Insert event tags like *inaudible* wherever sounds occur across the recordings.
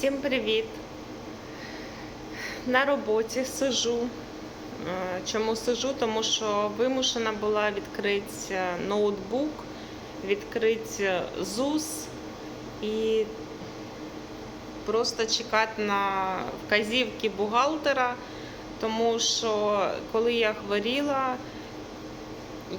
Всім привіт! На роботі сижу. Е, Чому сижу? Тому що вимушена була відкрити ноутбук, відкрити ЗУС і просто чекати на вказівки бухгалтера, тому що коли я хворіла,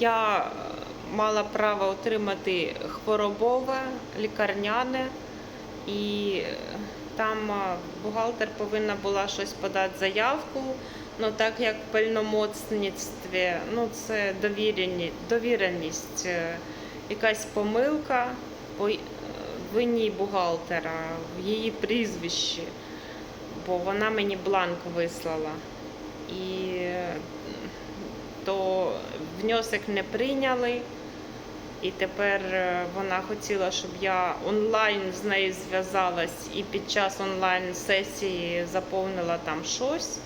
я мала право отримати хворобове, лікарняне, і там бухгалтер повинна була щось подати заявку. Ну так як в ну це довіреність, е, якась помилка по вині бухгалтера в її прізвищі, бо вона мені бланк вислала. І е, то внесок не прийняли. І тепер е, вона хотіла, щоб я онлайн з нею зв'язалась і під час онлайн сесії заповнила там щось.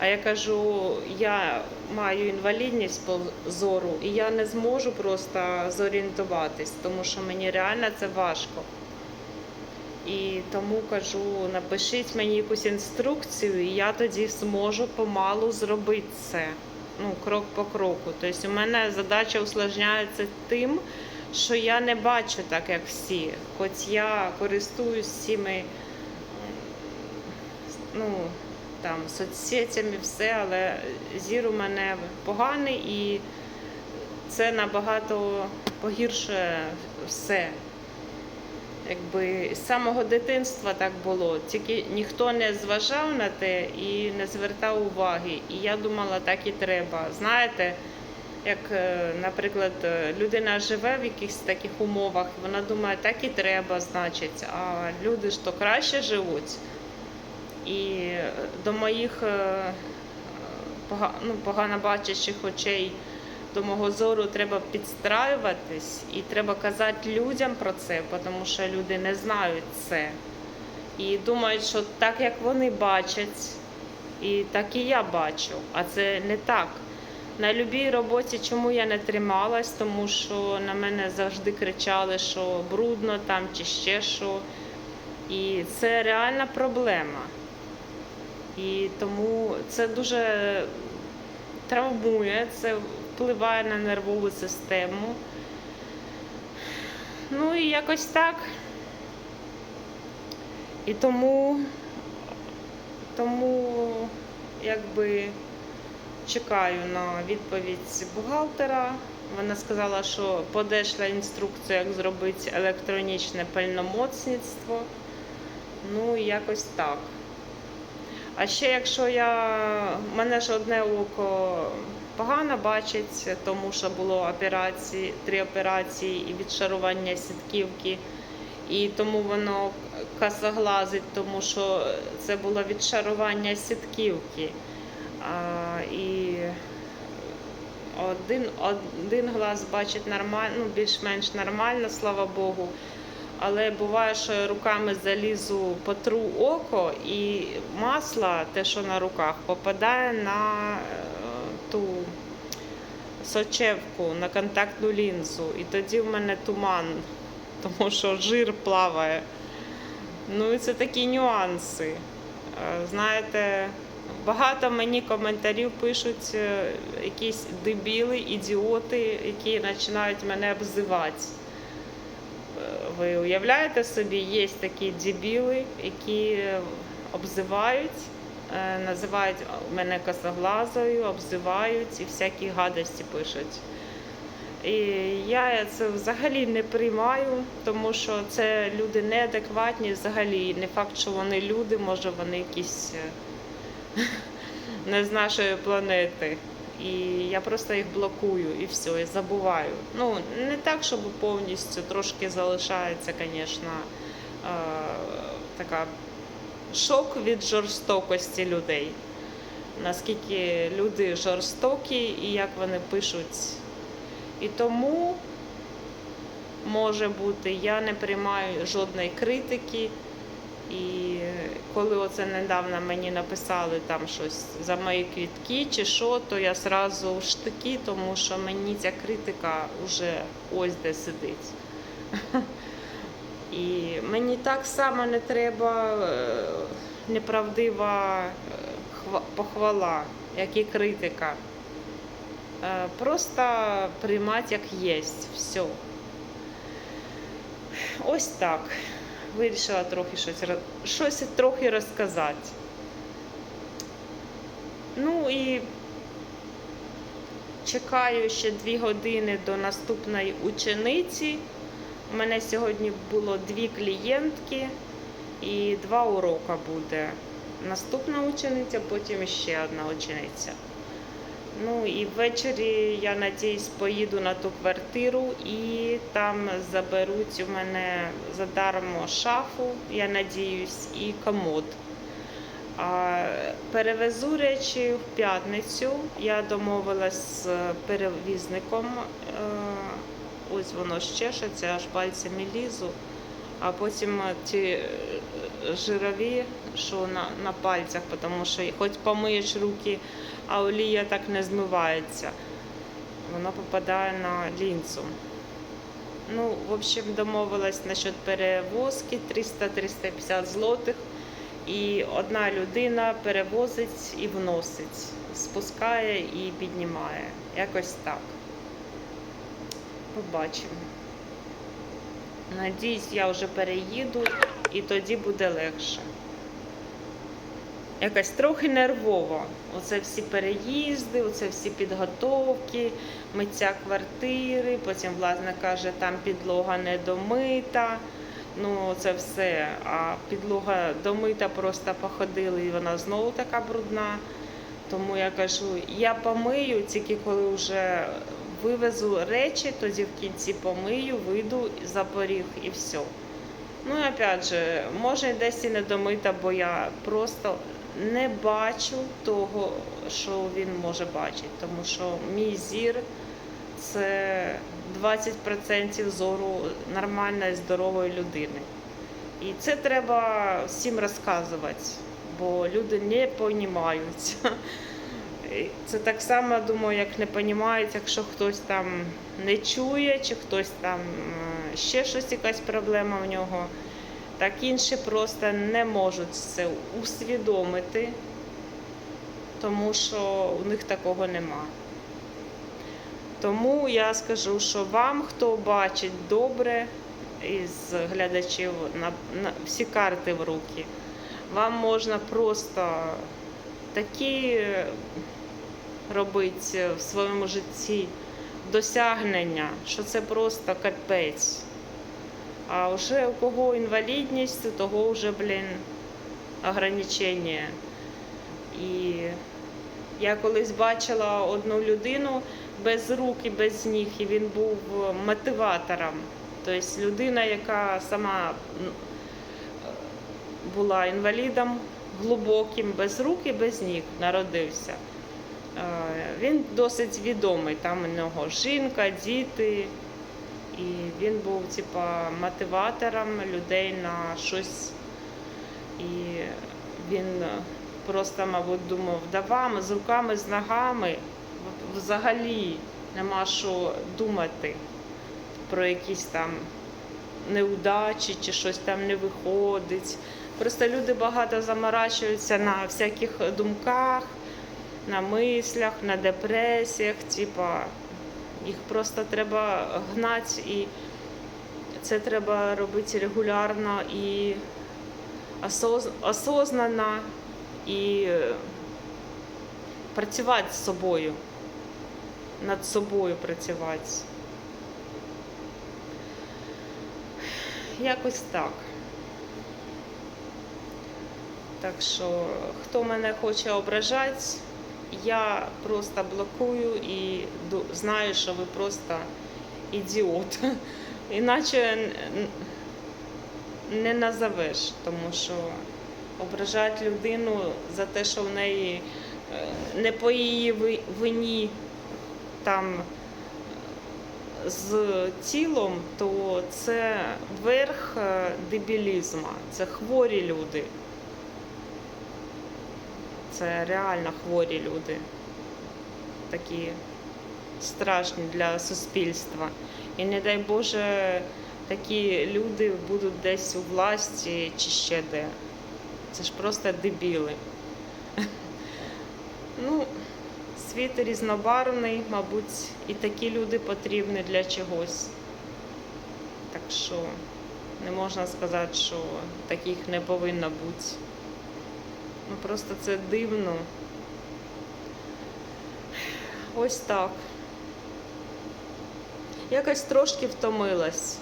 А я кажу, я маю інвалідність по зору, і я не зможу просто зорієнтуватись, тому що мені реально це важко. І тому кажу, напишіть мені якусь інструкцію, і я тоді зможу помалу зробити це. Ну, крок по кроку. Тобто у мене задача усложняється тим, що я не бачу так, як всі. Хоч я користуюсь всіми ну, там, соцсетями, все, але зір у мене поганий і це набагато погіршує все. Якби з самого дитинства так було, тільки ніхто не зважав на те і не звертав уваги. І я думала, так і треба. Знаєте, як, е, наприклад, е, людина живе в якихось таких умовах, вона думає, так і треба, значить, а люди ж то краще живуть. І е, до моїх ну, погано бачащих очей до мого зору треба підстраюватись і треба казати людям про це, тому що люди не знають це. І думають, що так як вони бачать, і так і я бачу, а це не так. На любій роботі, чому я не трималась, тому що на мене завжди кричали, що брудно там чи ще що. І це реальна проблема. І тому це дуже травмує, це впливає на нервову систему. Ну і якось так. І тому, тому якби чекаю на відповідь бухгалтера. Вона сказала, що подешла інструкцію, як зробити електронічне пальномоцництво. Ну, якось так. А ще якщо я. мене ж одне око погано бачить, тому що було операції, три операції і відшарування сітківки. І тому воно косоглазить, тому що це було відшарування сітківки. А, і один, один глаз бачить нормально, ну, більш-менш нормально, слава Богу. Але буває, що я руками залізу потру око, і масло, те, що на руках, попадає на е, ту сочевку, на контактну лінзу. І тоді в мене туман, тому що жир плаває. Ну і це такі нюанси. Е, Знаєте, багато мені коментарів пишуть е, якісь дебіли, ідіоти, які починають мене обзивати. Ви уявляєте собі, є такі дебіли, які обзивають, е, називають мене косоглазою, обзивають і всякі гадості пишуть. І я це взагалі не приймаю, тому що це люди неадекватні взагалі. Не факт, що вони люди, може вони якісь е, *laughs* не з нашої планети. І я просто їх блокую і все, і забуваю. Ну, не так, щоб повністю трошки залишається, звісно, е, така шок від жорстокості людей. Наскільки люди жорстокі і як вони пишуть. І тому може бути, я не приймаю жодної критики. І коли оце недавно мені написали там щось за мої квітки чи що, то я зразу в штики, тому що мені ця критика вже ось де сидить. *laughs* І мені так само не треба е, неправдива е, похвала, як і критика. Е, Просто приймати як є. Все. Ось так. Вирішила трохи щось, щось трохи розказати. Ну і чекаю ще дві години до наступної учениці. У мене сьогодні було дві клієнтки і два урока буде. Наступна учениця, потім ще одна учениця. Ну і ввечері я надіюсь поїду на ту квартиру і там заберуть у мене задармо шафу, я надіюсь, і комод. А перевезу речі в п'ятницю. Я домовилась з перевізником. Е, Ось воно щешеться, аж пальцями лізу. А потім ті е, жирові, що на, на пальцях, тому що хоч помиєш руки, а олія так не змивається. Воно попадає на лінзу. Ну, в общем, домовилась насчет перевозки 300-350 злотих. І одна людина перевозить і вносить, спускає і піднімає. Якось так. Побачимо. Надіюсь, я вже переїду і тоді буде легше. Якось трохи нервово. Оце всі переїзди, оце всі підготовки, миття квартири, потім власник каже, там підлога не домита. Ну, це все. А підлога домита, просто походили, і вона знову така брудна. Тому я кажу, я помию, тільки коли вже вивезу речі, тоді в кінці помию, вийду за поріг і все. Ну і опять же, може десь і не домита, бо я просто не бачу того, що він може бачити. Тому що мій зір це 20% зору нормальної, здорової людини. І це треба всім розказувати, бо люди не розуміють. Це так само, думаю, як не розуміють, якщо хтось там не чує, чи хтось там е, ще щось, якась проблема в нього. Так інші просто не можуть це усвідомити, тому що у них такого нема. Тому я скажу, що вам, хто бачить добре із глядачів на, на всі карти в руки, вам можна просто такі робити в своєму житті досягнення, що це просто капець. А вже у кого інвалідність, у того вже, блін, ограничення. І я колись бачила одну людину без рук і без ніг, і він був мотиватором. Тобто людина, яка сама була інвалідом глибоким, без рук і без ніг народився. Е, Він досить відомий. Там у нього жінка, діти. І він був типа мотиватором людей на щось. І він просто, мабуть, думав, да вам з руками, з ногами взагалі нема що думати про якісь там неудачі чи щось там не виходить. Просто люди багато заморачуються на всяких думках, на мислях, на депресіях, типа їх просто треба гнати і це треба робити регулярно і осоз- осознанно і е, працювати з собою, над собою працювати. Якось так. Так що, хто мене хоче ображати, я просто блокую і знаю, що ви просто ідіот. *laughs* Іначе не назовеш, тому що ображати людину за те, що в неї е, не по її вині там е, з тілом, то це верх е, дебілізму, це хворі люди. Це реально хворі люди, такі страшні для суспільства. І не дай Боже, такі люди будуть десь у власті чи ще де. Це ж просто дебіли. *laughs* Ну, світ різнобарвний, мабуть, і такі люди потрібні для чогось. Так що не можна сказати, що таких не повинно бути. Ну просто це дивно. Ось так. Якось трошки втомилась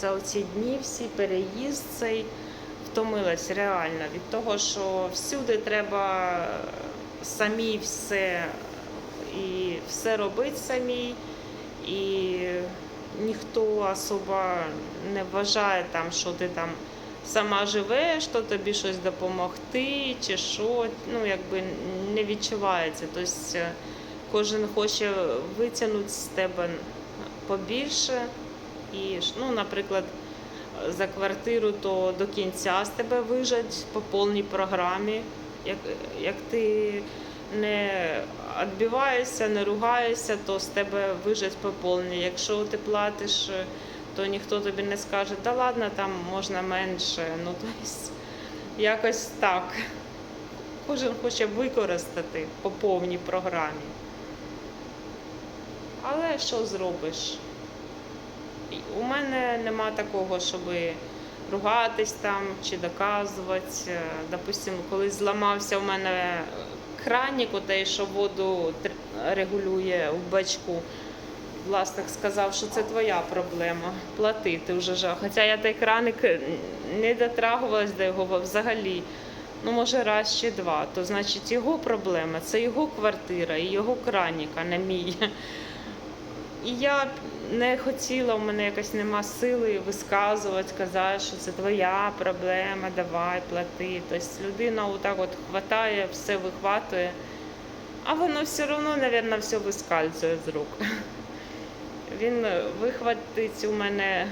за оці дні, всі переїзд цей втомилась реально від того, що всюди треба самі все і все робити самі, і ніхто особо не вважає там, що ти там сама живеш, що тобі щось допомогти, чи що, ну якби не відчувається. Тобто е, кожен хоче витягнути з тебе побільше. І, ну, наприклад, за квартиру, то до кінця з тебе вижать по повній програмі. Як, як ти не відбиваєшся, не ругаєшся, то з тебе вижать по повній. Якщо ти платиш, то ніхто тобі не скаже, да ладно, там можна менше. Ну, тобто, якось так. Кожен хоче використати по повній програмі. Але що зробиш? У мене нема такого, щоб ругатись там чи доказувати. Допустимо, коли зламався у мене кранік, отей, що воду регулює в бачку. Власник сказав, що це твоя проблема. Платити вже жах. Хоча я той краник не дотрагувалась до його взагалі. Ну, може, раз чи два. То значить його проблема, це його квартира і його кранік, а не мій. І я не хотіла, у мене якось нема сили висказувати, казати, що це твоя проблема, давай, плати. Тобто людина отак от хватає, все вихватує, а воно все одно, мабуть, все вискальзує з рук. Він вихватить у мене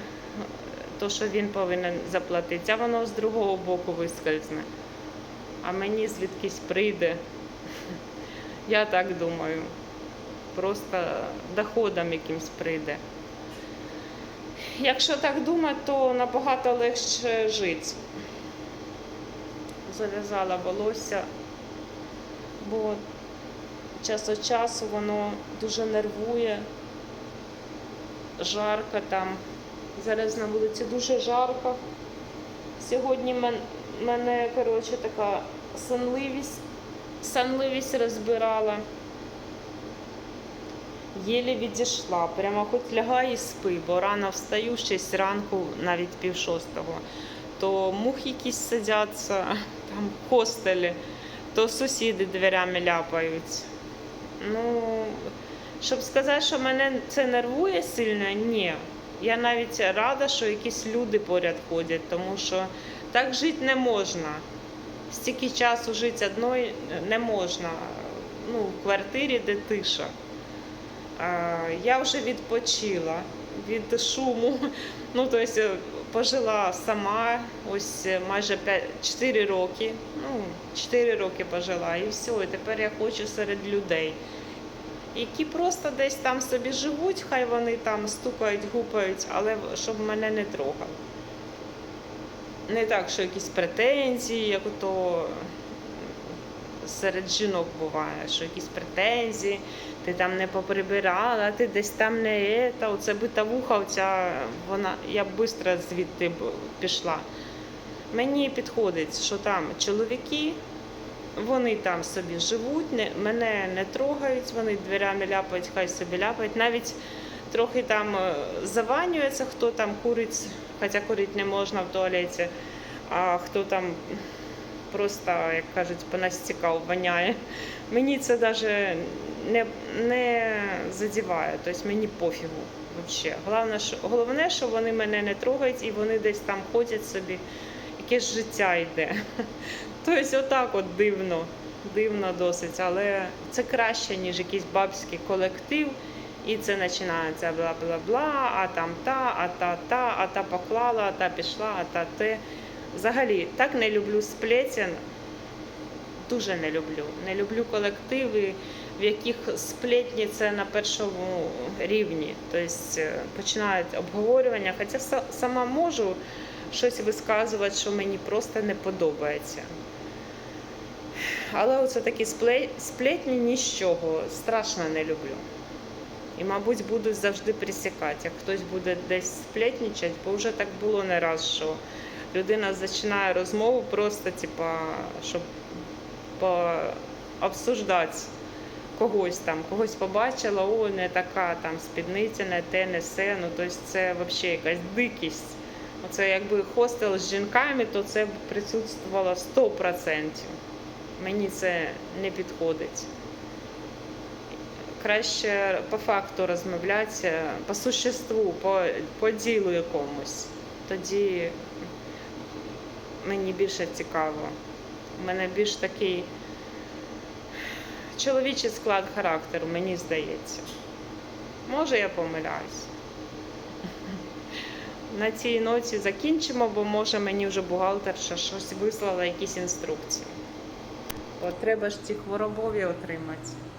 то, що він повинен заплатити, а воно з другого боку вискользне. А мені звідкись прийде. *laughs* Я так думаю просто доходом якимсь прийде. Якщо так думати, то набагато легше жити. Зав'язала волосся, бо час від часу воно дуже нервує, жарко там. Зараз на вулиці дуже жарко. Сьогодні мен- мене, коротше, така сонливість, сонливість розбирала єлі відійшла. Прямо хоч лягай і спи, бо рано встаю ще з ранку, навіть пів шостого. То мух якісь сидяться там в хостелі, то сусіди дверями ляпають. Ну, щоб сказати, що мене це нервує сильно, ні. Я навіть рада, що якісь люди поряд ходять, тому що так жити не можна. Стільки часу жити одною не можна. Ну, в квартирі, де тиша. Я вже відпочила від шуму. *laughs* Ну, тобто пожила сама ось майже 5, 4 роки. Ну, 4 роки пожила і все. І тепер я хочу серед людей, які просто десь там собі живуть, хай вони там стукають, гупають, але щоб мене не трогали. Не так, що якісь претензії, як то серед жінок буває, що якісь претензії, ти там не поприбирала, ти десь там не ета, оце битавуха, оця, вона, я швидко звідти пішла. Мені підходить, що там чоловіки, вони там собі живуть, не, мене не трогають, вони дверями ляпають, хай собі ляпають. Навіть трохи там е, заванюється, хто там курить, хоча курити не можна в туалеті, а хто там просто, як кажуть, понастікав, воняє. Мені це навіть не, не задіває, тобто мені пофігу взагалі. Головне, що, головне, що вони мене не трогають і вони десь там ходять собі, якесь життя йде. Тобто, отак от дивно, дивно досить, але це краще, ніж якийсь бабський колектив. І це починається бла-бла-бла, а там та, а та та, а та поклала, а та пішла, а та те. Взагалі, так не люблю сплетен. Дуже не люблю. Не люблю колективи, в яких сплетні це на першому рівні. Тобто е, починають обговорювання, хоча сама можу щось висказувати, що мені просто не подобається. Але оце такі спле- сплетні ні з чого, страшно не люблю. І, мабуть, буду завжди присікати. Як хтось буде десь сплетнічати, бо вже так було не раз, що людина починає розмову просто, типа, щоб обсуждати когось там, когось побачила, о, не така там спідниця, не те, не все. Ну, тобто це взагалі якась дикість. Оце якби хостел з жінками, то це присутствувало 100%. Мені це не підходить. Краще по факту розмовляти, по существу, по, по ділу якомусь. Тоді мені більше цікаво. У мене більш такий чоловічий склад характеру, мені здається. Може, я помиляюсь. На цій ноті закінчимо, бо може мені вже бухгалтерша щось вислала, якісь інструкції. Треба ж ці хворобові отримати.